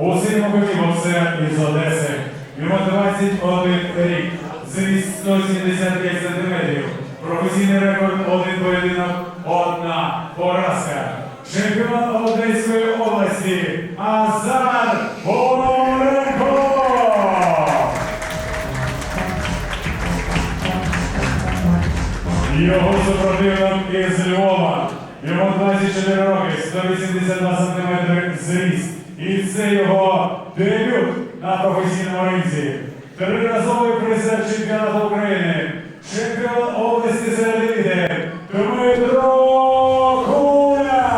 У синьому куті боксер із Одеси. Йому 21 рік. Зріст 175 сантиметрів. Професійний рекорд один поєдинок, одна поразка. Чемпіон Одеської області Азар Пономаренко! Його супротивник із Львова. Йому 24 роки, 182 сантиметри зріст. І це його дебют на професійному ринзі. Триразовий призер чемпіонату України. Чемпіон області серед Дмитро Куля!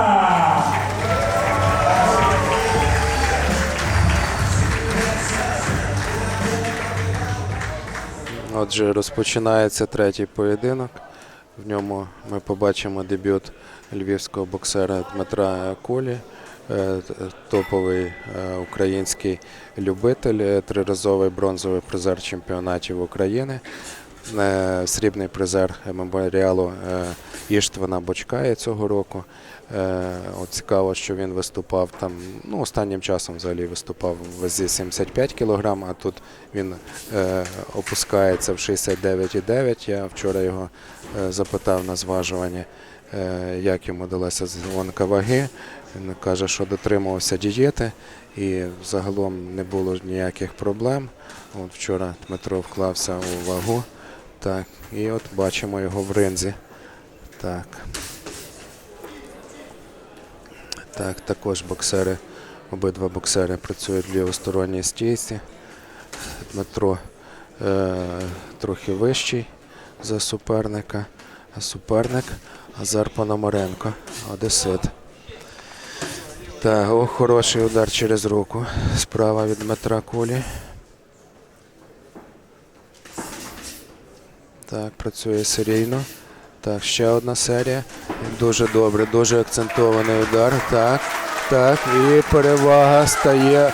Отже, розпочинається третій поєдинок. В ньому ми побачимо дебют львівського боксера Дмитра Колі, топовий е, український любитель, е, триразовий бронзовий призер чемпіонатів України, е, срібний призер меморіалу е, Іштвана Бочкая цього року. Е, От цікаво, що він виступав там. Ну, останнім часом взагалі виступав в вазі 75 кг, а тут він е, опускається в 69,9. Я вчора його е, запитав на зважуванні, е, як йому далася згонка ваги. Він каже, що дотримувався дієти і загалом не було ніяких проблем. От вчора Дмитро вклався у вагу. Так, і от бачимо його в ринзі. Так. Так, також боксери, обидва боксери працюють в лівосторонній стійці. Дмитро е, трохи вищий за суперника, суперник Азар Пономаренко, Одесит. Так, о, хороший удар через руку. Справа від Дмитра Кулі. Так, працює серійно. Так, ще одна серія. Дуже добре, дуже акцентований удар. Так, так. І перевага стає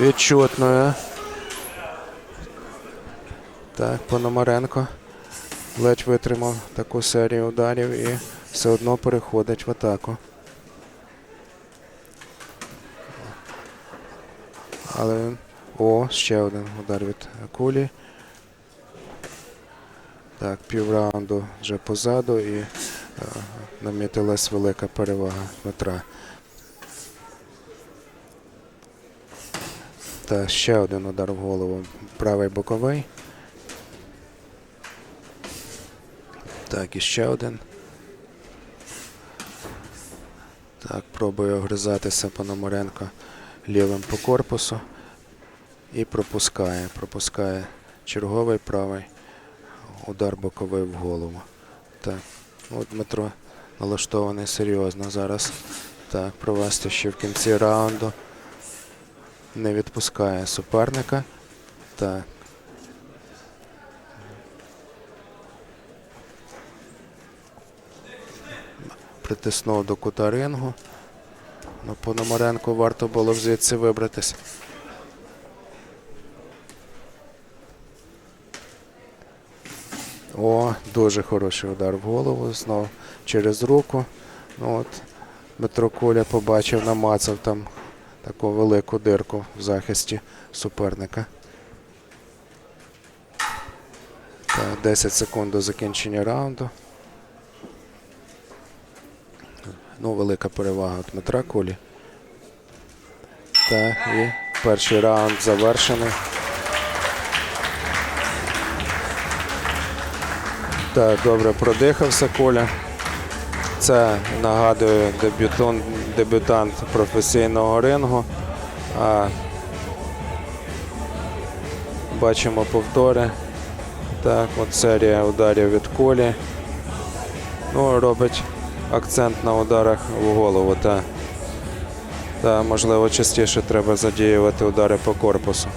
відчутною. Так, Пономаренко ледь витримав таку серію ударів і все одно переходить в атаку. Але. О, ще один удар від кулі. Так, півраунду вже позаду і е, намітилась велика перевага Дмитра. Та ще один удар в голову. Правий боковий. Так, і ще один. Так, пробує огризатися Пономаренко лівим по корпусу. І пропускає. Пропускає черговий правий. Удар боковий в голову. Так. От Дмитро налаштований серйозно зараз. Так, провести ще в кінці раунду. Не відпускає суперника. Так. Притиснув до кута рингу. Ну, Пономаренку варто було б звідси вибратись. О, дуже хороший удар в голову. Знов через руку. Ну, от, Дмитро Коля побачив, намацав там таку велику дирку в захисті суперника. Так, 10 секунд до закінчення раунду. Ну, велика перевага Дмитра Колі. Так, і перший раунд завершений. Так, добре продихався Коля. Це нагадує дебютон, дебютант професійного рингу. А, бачимо повтори. Так, от серія ударів від Колі. Ну, робить акцент на ударах в голову. Та, та можливо, частіше треба задіювати удари по корпусу.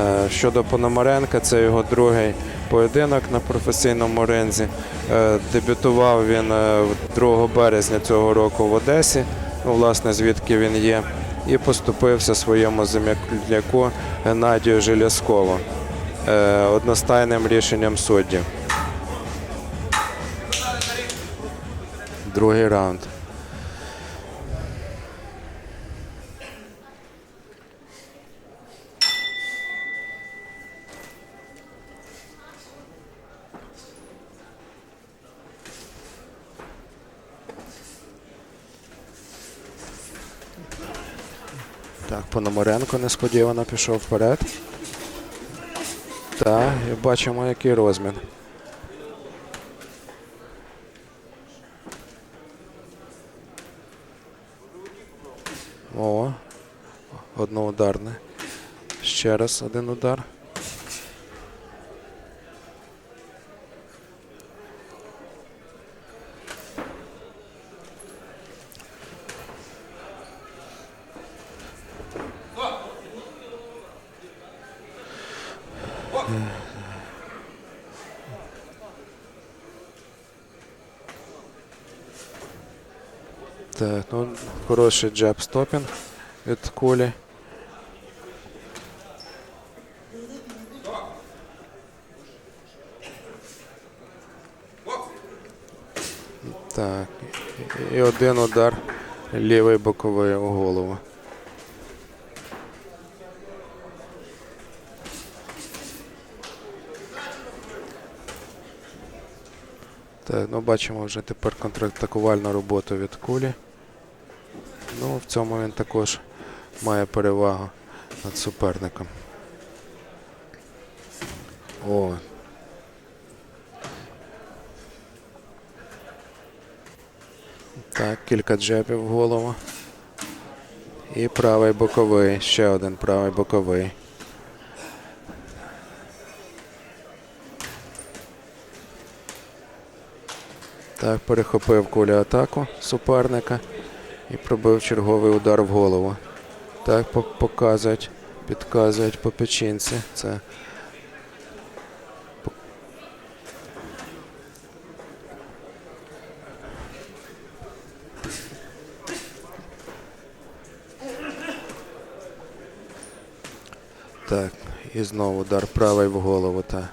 Е, Щодо Пономаренка, це його другий поєдинок на професійному ринзі. Е, Дебютував він е, 2 березня цього року в Одесі, ну, власне, звідки він є, і поступився своєму земляку Геннадію Желязкову е, одностайним рішенням суддів. другий раунд. Так, Пономаренко несподівано пішов вперед. Так, і бачимо, який розмін. Одноударне. Ще раз один удар. Так, ну хороший джеб стопінг від кулі. Так, і один удар лівий боковий у голову. Так, ну бачимо вже тепер контратакувальну роботу від кулі. Ну, в цьому він також має перевагу над суперником. О. Так, кілька джебів в голову. І правий боковий. Ще один правий боковий. Так, перехопив куля атаку суперника і пробив черговий удар в голову. Так, показують, підказують по печінці. Це Так, і знову удар правий в голову. Так.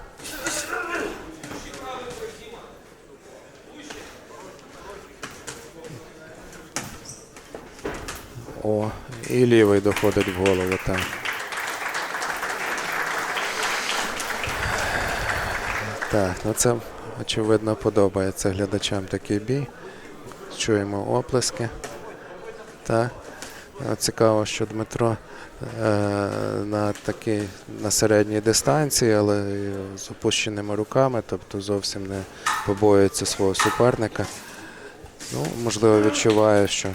О, і лівий доходить в голову, так. Так, ну це очевидно подобається глядачам такий бій. Чуємо оплески. Так. Цікаво, що Дмитро на такій на середній дистанції, але з опущеними руками, тобто зовсім не побоюється свого суперника. Ну, можливо, відчуває, що е,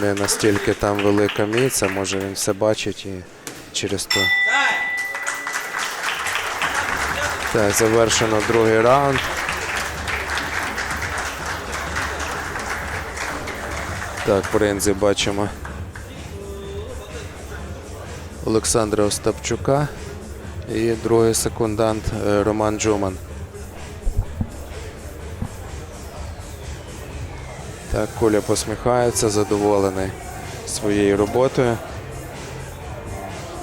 не настільки там велика міць, а може він все бачить і через то. Так, завершено другий раунд. Так, в ринзі бачимо Олександра Остапчука і другий секундант е, Роман Джуман. Так, Коля посміхається, задоволений своєю роботою.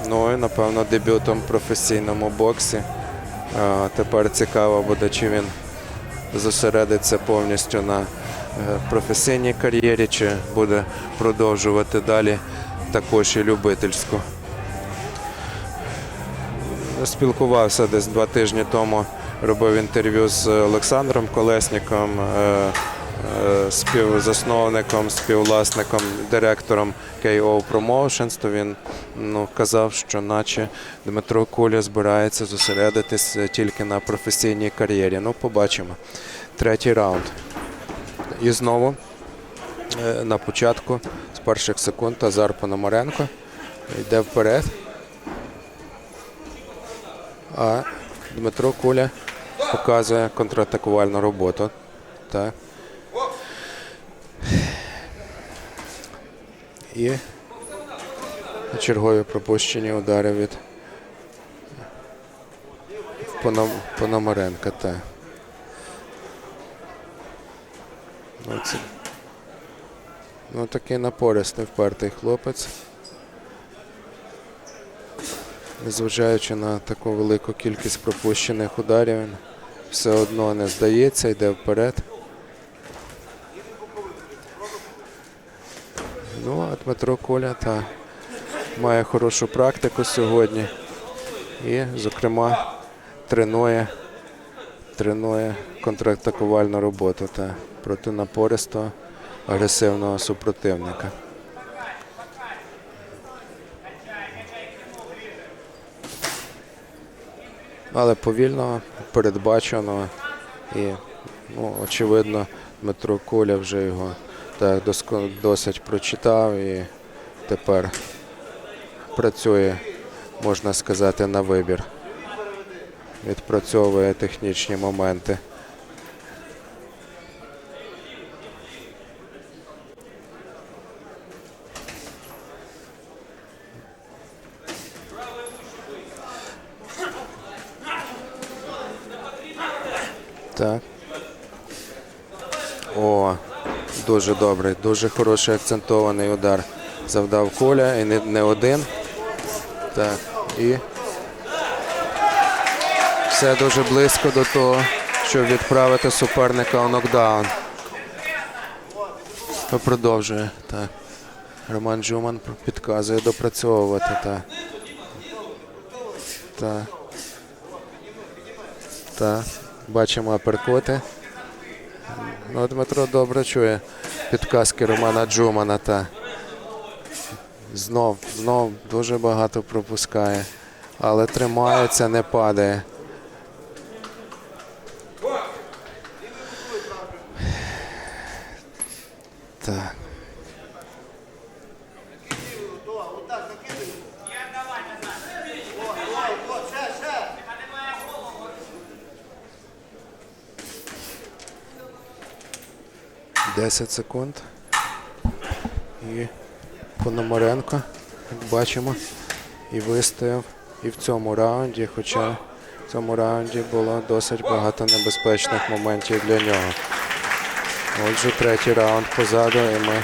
Ну і напевно дебютом в професійному боксі. А, тепер цікаво буде, чи він зосередиться повністю на е, професійній кар'єрі, чи буде продовжувати далі також і любительську. Спілкувався десь два тижні тому, робив інтерв'ю з Олександром Колесніком, е, е, співзасновником, співвласником, директором KO Promotions, то він ну, казав, що наче Дмитро Куля збирається зосередитись е, тільки на професійній кар'єрі. Ну, побачимо. Третій раунд. І знову на початку з перших секунд Азар Пономаренко йде вперед. А Дмитро Куля показує контратакувальну роботу. Так. І чергові пропущені удари від Пономаренка. Так. Ну, це... ну такий напористий впертий хлопець. Незважаючи на таку велику кількість пропущених ударів, він все одно не здається, йде вперед. Ну, а Дмитро Коля та має хорошу практику сьогодні. І, зокрема, тренує, тренує контратакувальну роботу та проти напористого агресивного супротивника. Але повільно, передбачено і ну, очевидно, Дмитро Коля вже його так досить прочитав і тепер працює, можна сказати, на вибір. Відпрацьовує технічні моменти. Так. О, дуже добрий, дуже хороший акцентований удар. Завдав Коля і не, не один. Так, і все дуже близько до того, щоб відправити суперника у нокдаун. Продовжує. Так. Роман Джуман підказує допрацьовувати. Так. Так. Так. Бачимо аперкоти. Ну, Дмитро добре чує підказки Романа Джумана. Та. Знов, знов дуже багато пропускає. Але тримається, не падає. 10 секунд. І Пономаренко, як бачимо, і вистояв і в цьому раунді, хоча в цьому раунді було досить багато небезпечних моментів для нього. Отже, третій раунд позаду, і ми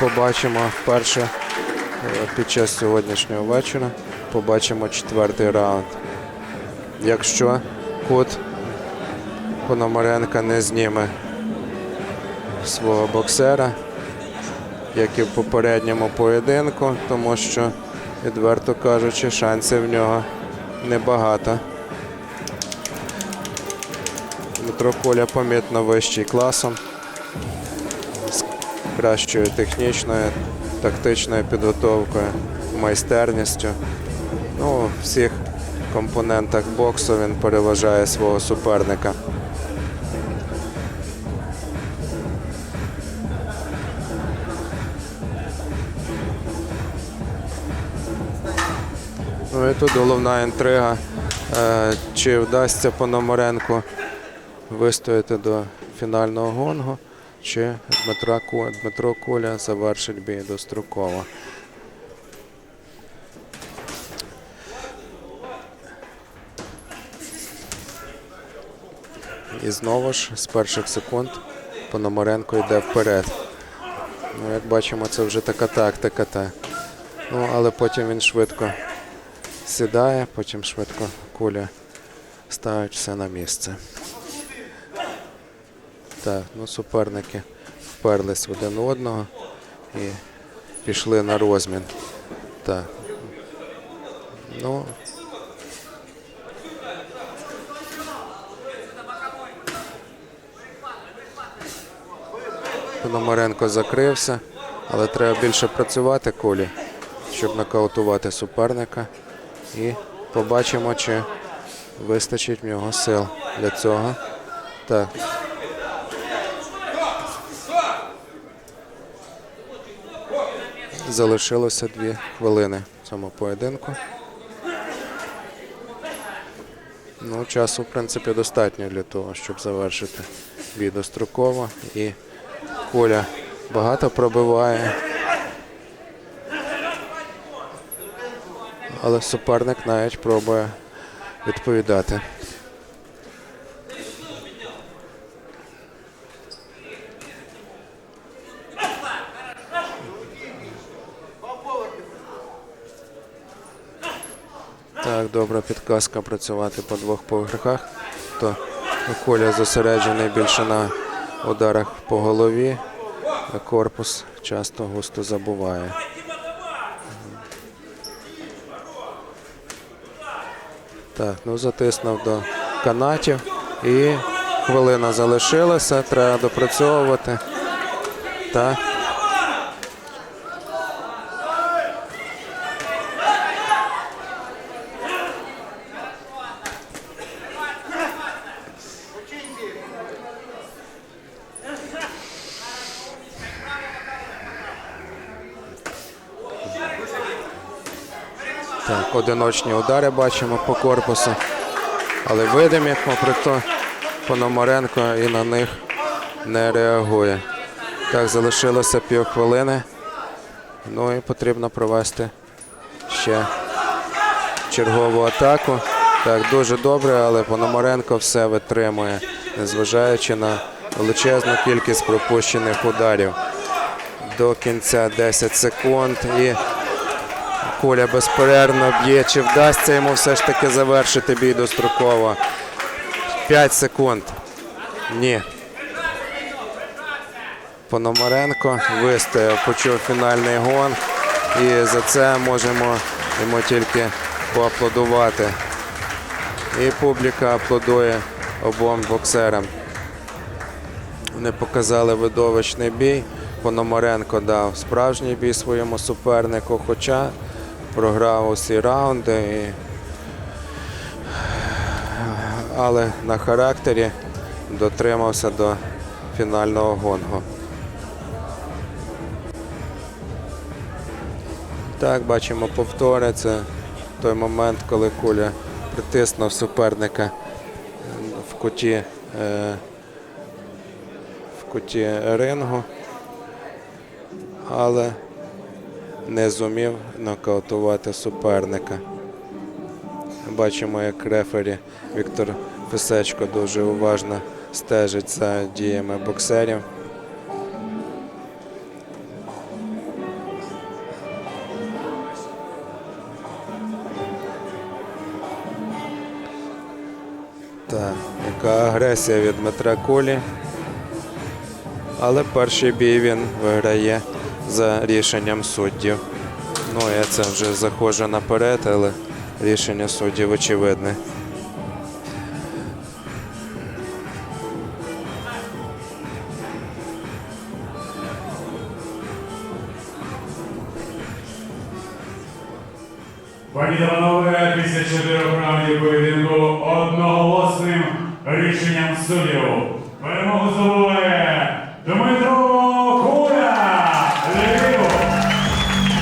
побачимо вперше е, під час сьогоднішнього вечора. Побачимо четвертий раунд. Якщо кут Пономаренка не зніме свого боксера, як і в попередньому поєдинку, тому що, відверто кажучи, шансів в нього небагато. Дмитро Коля помітно вищий класом, з кращою технічною, тактичною підготовкою, майстерністю. Ну, всіх компонентах боксу він переважає свого суперника. Ну і тут головна інтрига. Е, Чи вдасться Пономаренку вистояти до фінального гонгу, чи Дмитро Коля завершить бій достроково. І знову ж з перших секунд Пономаренко йде вперед. Ну, як бачимо, це вже така тактика. Та. Ну, але потім він швидко сідає, потім швидко куля ставить все на місце. Так, ну суперники вперлись один одного і пішли на розмін. Так. Ну. Пономаренко закрився, але треба більше працювати колі, щоб нокаутувати суперника. І побачимо, чи вистачить в нього сил для цього. Так. Залишилося дві хвилини цьому поєдинку. Ну, часу, в принципі, достатньо для того, щоб завершити бій достроково. І Коля багато пробиває. Але суперник навіть пробує відповідати. Так, добра підказка працювати по двох поверхах. То Коля зосереджений більше на ударах по голові, а корпус часто густо забуває. Так, ну затиснув до канатів і хвилина залишилася, треба допрацьовувати. Так. Одиночні удари бачимо по корпусу. Але видимі, попри то, Пономаренко і на них не реагує. Так, залишилося півхвилини. Ну і потрібно провести ще чергову атаку. Так, дуже добре, але Пономаренко все витримує, незважаючи на величезну кількість пропущених ударів. До кінця 10 секунд і Коля безперервно б'є. Чи вдасться йому все ж таки завершити бій достроково? 5 секунд. Ні. Пономаренко вистояв, почув фінальний гон. І за це можемо йому тільки поаплодувати. І публіка аплодує обом боксерам. Вони показали видовищний бій. Пономаренко дав справжній бій своєму супернику, хоча програв усі раунди. І... Але на характері дотримався до фінального гонгу. Так, бачимо повтори. Це той момент, коли куля притиснув суперника в куті, е, в куті рингу, але не зумів нокаутувати суперника. Бачимо, як рефері Віктор Фисечко дуже уважно стежить за діями боксерів. Так, яка агресія від Дмитра Кулі. Але перший бій він виграє за рішенням суддів. Ну, я це вже захоже наперед, але рішення суддів очевидне.